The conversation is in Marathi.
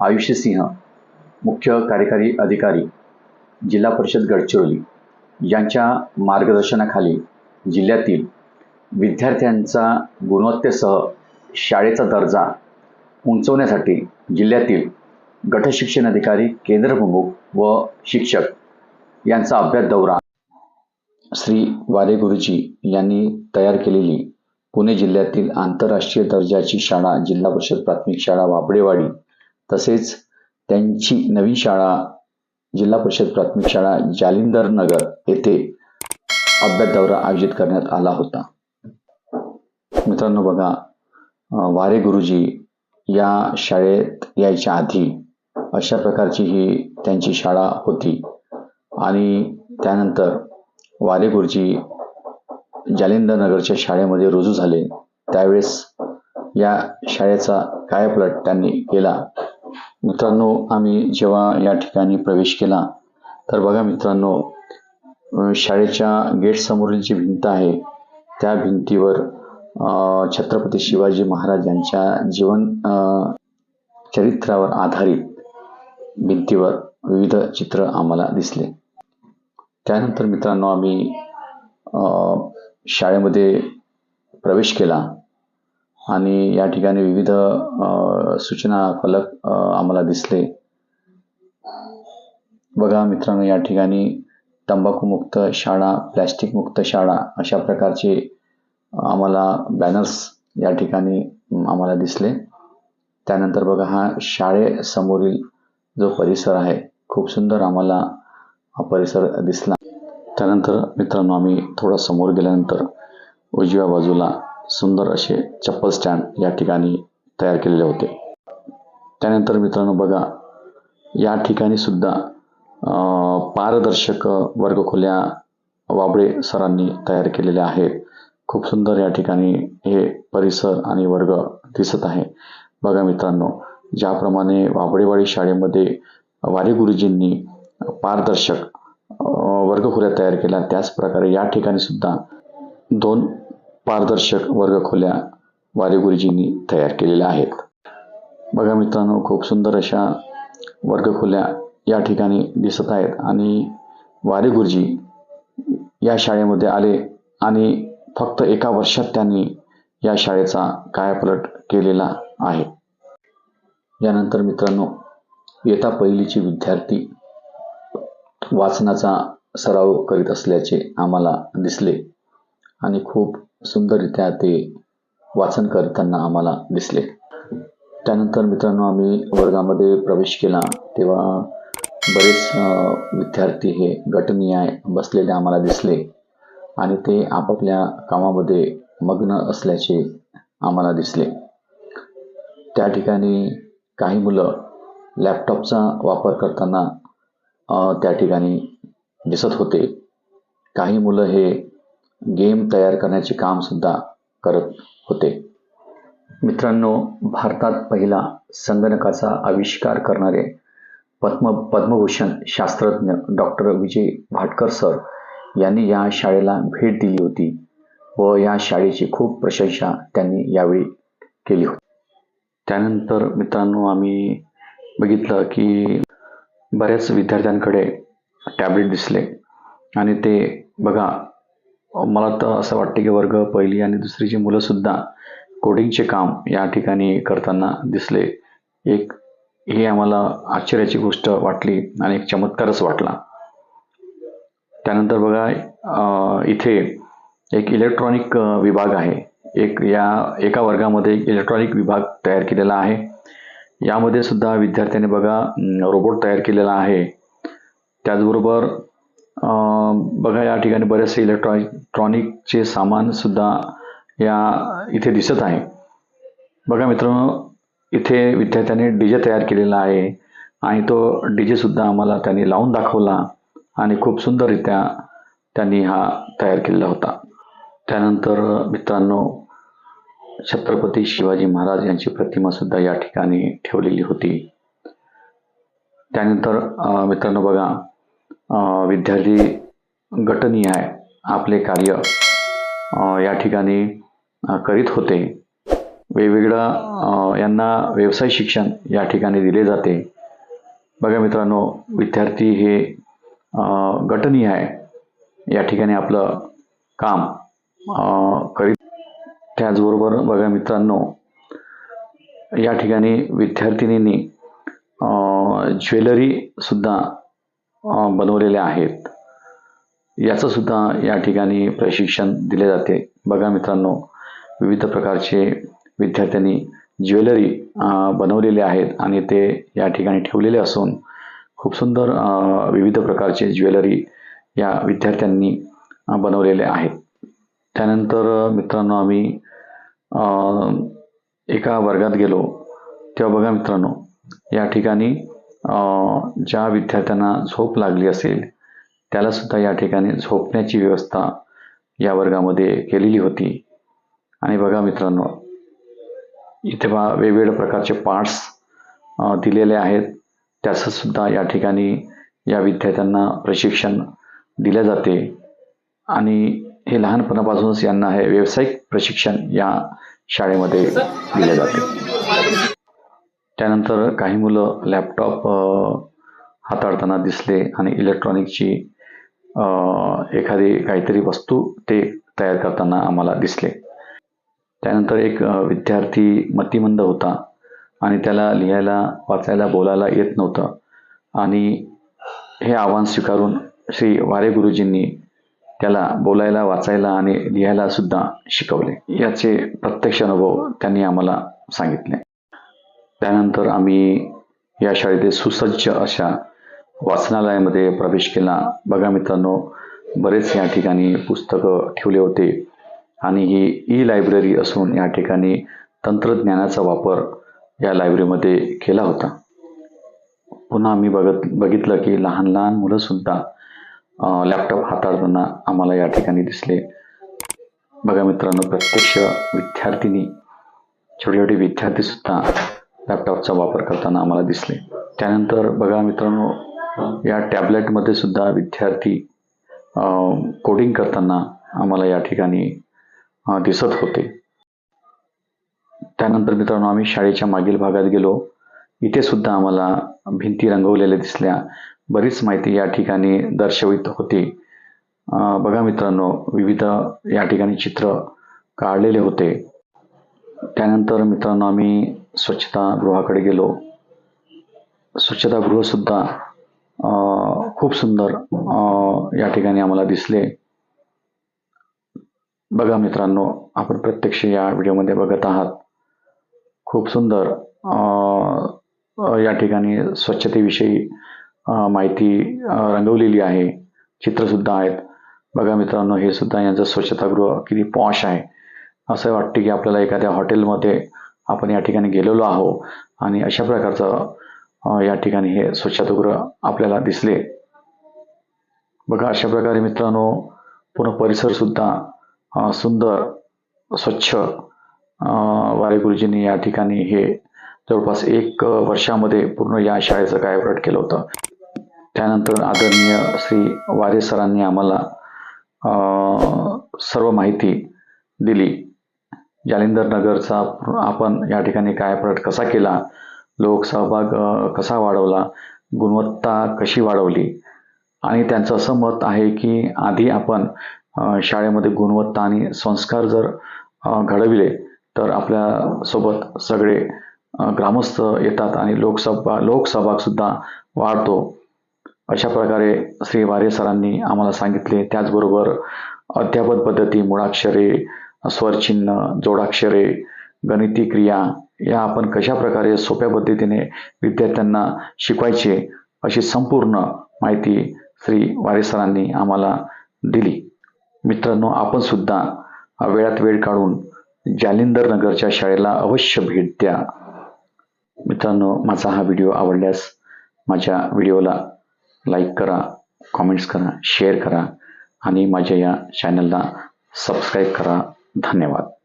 आयुष्यसिंह मुख्य कार्यकारी अधिकारी जिल्हा परिषद गडचिरोली. यांच्या मार्गदर्शनाखाली जिल्ह्यातील विद्यार्थ्यांचा गुणवत्तेसह शाळेचा दर्जा उंचवण्यासाठी जिल्ह्यातील गटशिक्षण अधिकारी केंद्रप्रमुख व शिक्षक यांचा अभ्यास दौरा श्री वारे गुरुजी यांनी तयार केलेली पुणे जिल्ह्यातील आंतरराष्ट्रीय दर्जाची शाळा जिल्हा परिषद प्राथमिक शाळा वाबडेवाडी तसेच त्यांची नवीन शाळा जिल्हा परिषद प्राथमिक शाळा जालिंदर नगर येथे अभ्यास दौरा आयोजित करण्यात आला होता. मित्रांनो बघा वारे गुरुजी या शाळेत यायच्या आधी अशा प्रकारची ही त्यांची शाळा होती. आणि त्यानंतर वारे गुरुजी जालिंदर नगरच्या शाळेमध्ये रुजू झाले. त्यावेळेस या शाळेचा कायापलट त्यांनी केला? मित्रांनो आम्ही जेव्हा या ठिकाणी प्रवेश केला तर बघा मित्रांनो शाळेच्या गेटसमोरील जी भिंत आहे त्या भिंतीवर छत्रपती शिवाजी महाराज यांच्या जीवन चरित्रावर आधारित भिंतीवर विविध चित्र आम्हाला दिसले. त्यानंतर मित्रांनो आम्ही शाळेमध्ये प्रवेश केला. आणि या ठिकाणी विविध सूचना फलक आम्हाला दिसले. बघा मित्रांनो या ठिकाणी तंबाखूमुक्त शाळा प्लॅस्टिक मुक्त शाळा अशा प्रकारचे आम्हाला बॅनर्स या ठिकाणी आम्हाला दिसले. त्यानंतर बघा हा शाळेसमोरील जो परिसर आहे खूप सुंदर आम्हाला हा परिसर दिसला. त्यानंतर मित्रांनो आम्ही थोडा समोर गेल्यानंतर उजव्या बाजूला सुंदर असे चप्पल स्टँड या ठिकाणी तयार केलेले होते. त्यानंतर मित्रांनो बघा या ठिकाणी सुद्धा पारदर्शक वर्गखोल्या वाबळे सरांनी तयार केलेल्या आहेत. खूप सुंदर या ठिकाणी हे परिसर आणि वर्ग दिसत आहे. बघा मित्रांनो ज्याप्रमाणे वाबळेवाडी शाळेमध्ये वारे गुरुजींनी पारदर्शक वर्गखोल्या तयार केल्या त्याचप्रकारे या ठिकाणी सुद्धा दोन पारदर्शक वर्गखोल्या वारे गुरुजींनी तयार केलेल्या आहेत. बघा मित्रांनो खूप सुंदर अशा वर्गखोल्या या ठिकाणी दिसत आहेत आणि वारे गुरुजी या शाळेमध्ये आले आणि फक्त एका वर्षात त्यांनी या शाळेचा कायापलट केलेला आहे. यानंतर मित्रांनो येता पहिलीची विद्यार्थी वाचनाचा सराव करीत असल्याचे आम्हाला दिसले. आणि खूप सुंदररित्या ते वाचन करताना आम्हाला दिसले. त्यानंतर मित्रांनो आम्ही वर्गामध्ये प्रवेश केला. तेव्हा बरेच विद्यार्थी हे गटनिहाय बसलेले आम्हाला दिसले आणि ते आपापल्या कामामध्ये मग्न असल्याचे आम्हाला दिसले. त्या ठिकाणी काही मुलं लॅपटॉपचा वापर करताना त्या ठिकाणी दिसत होते. काही मुलं हे गेम तयार करण्याचे काम सुद्धा करत होते. मित्रांनो भारतात पहिला संगणकाचा आविष्कार करणारे पद्म पद्मभूषण शास्त्रज्ञ डॉक्टर विजय भाटकर सर यांनी या शाळेला भेट दिली होती व या शाळेची खूप प्रशंसा त्यांनी यावेळी केली होती. त्यानंतर मित्रांनो आम्ही बघितलं की बऱ्याच विद्यार्थ्यांकडे टॅबलेट दिसले आणि ते बघा मला तर असं वाटते की वर्ग पहिली आणि दुसरीची मुलंसुद्धा कोडिंगचे काम या ठिकाणी करताना दिसले. एक ही आम्हाला आश्चर्याची गोष्ट वाटली आणि एक चमत्कारच वाटला. त्यानंतर बघा इथे एक इलेक्ट्रॉनिक विभाग आहे. एक या एका वर्गामध्ये एक इलेक्ट्रॉनिक विभाग तयार केलेला आहे. यामध्ये सुद्धा विद्यार्थ्याने बघा रोबोट तयार केलेला आहे. त्याचबरोबर बघा या ठिकाणी बरेचसे इलेक्ट्रॉनिकचे सामान सुद्धा या इथे दिसत आहे. बघा मित्रांनो इथे विद्यार्थ्यांनी डी जे तयार केलेला आहे आणि तो डी जेसुद्धा आम्हाला त्यांनी लावून दाखवला आणि खूप सुंदररित्या त्यांनी हा तयार केलेला होता. त्यानंतर मित्रांनो छत्रपती शिवाजी महाराज यांची प्रतिमा सुद्धा या ठिकाणी ठेवलेली होती. त्यानंतर मित्रांनो बघा विद्यार्थी गटनिहाय आपले कार्य या ठिकाणी करीत होते. वेगवेगळं यांना व्यवसाय शिक्षण या ठिकाणी दिले जाते. बघा मित्रांनो विद्यार्थी हे अ, गटनीय आहे. या ठिकाणी आपलं काम करीत त्याचबरोबर बघा मित्रांनो या ठिकाणी विद्यार्थिनींनी ज्वेलरी सुद्धा बनवलेल्या आहेत. याचं सुद्धा या ठिकाणी प्रशिक्षण दिले जाते. बघा मित्रांनो विविध प्रकारचे विद्यार्थ्यांनी ज्वेलरी बनवलेले आहेत आणि ते या ठिकाणी ठेवलेले असून खूप सुंदर विविध प्रकारचे ज्वेलरी या विद्यार्थ्यांनी बनवलेले आहेत. त्यानंतर मित्रांनो आम्ही एका वर्गात गेलो. तेव्हा बघा मित्रांनो या ठिकाणी ज्या विद्यार्थ्यांना झोप लागली असेल त्याला सुद्धा या ठिकाणी झोपण्याची व्यवस्था या वर्गामध्ये केलेली होती. आणि बघा मित्रांनो इथे बा वेगवेगळ्या प्रकारचे पार्ट्स दिलेले आहेत. त्याचं सुद्धा या ठिकाणी या विद्यार्थ्यांना प्रशिक्षण दिले जाते. आणि हे लहानपणापासूनच यांना हे व्यावसायिक प्रशिक्षण या शाळेमध्ये दिले जाते. त्यानंतर काही मुलं लॅपटॉप हाताळताना दिसले आणि इलेक्ट्रॉनिकची एखादी काहीतरी वस्तू ते तयार करताना आम्हाला दिसले. त्यानंतर एक विद्यार्थी मतिमंद होता आणि त्याला लिहायला वाचायला बोलायला येत नव्हतं. आणि हे आव्हान स्वीकारून श्री वारे गुरुजींनी त्याला बोलायला वाचायला आणि लिहायला सुद्धा शिकवले. याचे प्रत्यक्ष अनुभव त्यांनी आम्हाला सांगितले. त्यानंतर आम्ही या शाळेतील सुसज्ज अशा वाचनालयामध्ये प्रवेश केला. बघा मित्रांनो बरेच या ठिकाणी पुस्तकं ठेवले होते आणि ही ई लायब्ररी असून या ठिकाणी तंत्रज्ञानाचा वापर या लायब्ररीमध्ये केला होता. पुन्हा आम्ही बघत बघितलं की लहान लहान मुलंसुद्धा लॅपटॉप हाताळताना आम्हाला या ठिकाणी दिसले. बघा मित्रांनो प्रत्यक्ष विद्यार्थिनी छोटे छोटे विद्यार्थीसुद्धा लॅपटॉपचा वापर करताना आम्हाला दिसले. त्यानंतर बघा मित्रांनो या टॅबलेटमध्ये सुद्धा विद्यार्थी कोडिंग करताना आम्हाला या ठिकाणी दिसत होते. त्यानंतर मित्रांनो आम्ही शाळेच्या मागील भागात गेलो. इथे सुद्धा आम्हाला भिंती रंगवलेल्या दिसल्या. बरीच माहिती या ठिकाणी दर्शवित होती. बघा मित्रांनो विविध या ठिकाणी चित्र काढलेले होते. त्यानंतर मित्रांनो आम्ही स्वच्छतागृहाकडे गेलो. स्वच्छतागृहसुद्धा अ, खूप सुंदर या ठिकाणी आम्हाला दिसले. बघा मित्रांनो आपण प्रत्यक्ष या व्हिडिओमध्ये बघत आहात. खूप सुंदर अ, या ठिकाणी स्वच्छतेविषयी माहिती रंगवलेली आहे. चित्रसुद्धा आहेत. बघा मित्रांनो हे सुद्धा यांचं स्वच्छतागृह किती पॉश आहे. असं वाटते की आपल्याला एखाद्या हॉटेलमध्ये आपण या ठिकाणी गेलेलो आहो आणि अशा प्रकारचं या ठिकाणी हे स्वच्छतागृह आपल्याला दिसले. बघा अशा प्रकारे मित्रांनो पूर्ण परिसरसुद्धा सुंदर स्वच्छ वारे गुरुजींनी या ठिकाणी हे जवळपास एक वर्षामध्ये पूर्ण या शाळेचं कायापालट केलं होतं. त्यानंतर आदरणीय श्री वारे सरांनी आम्हाला अ, सर्व माहिती दिली. जालिंदर नगरचा आपण या ठिकाणी कायापालट कसा केला? लोकसहभाग कसा वाढवला? गुणवत्ता कशी वाढवली? आणि त्यांचं असं मत आहे की आधी आपण शाळेमध्ये गुणवत्ता आणि संस्कार जर घडविले तर आपल्यासोबत सगळे ग्रामस्थ येतात आणि लोकसभा लोकसहभागसुद्धा वाढतो. अशा प्रकारे श्री वारे सरांनी आम्हाला सांगितले. त्याचबरोबर अध्यापन पद्धती मुळाक्षरे स्वरचिन्ह जोडाक्षरे गणिती क्रिया या आपण कशा प्रकारे सोप्या पद्धतीने विद्यार्थ्यांना शिकवायचे अशी संपूर्ण माहिती श्री वारे सरांनी आम्हाला दिली. मित्रांनो आपण सुद्धा वेळात वेळ काढून जालिंदर नगरच्या शाळेला अवश्य भेट द्या. मित्रांनो माझा हा व्हिडिओ आवडल्यास माझ्या व्हिडिओला लाईक करा कॉमेंट्स करा शेअर करा आणि माझ्या या चॅनलला सबस्क्राईब करा. धन्यवाद.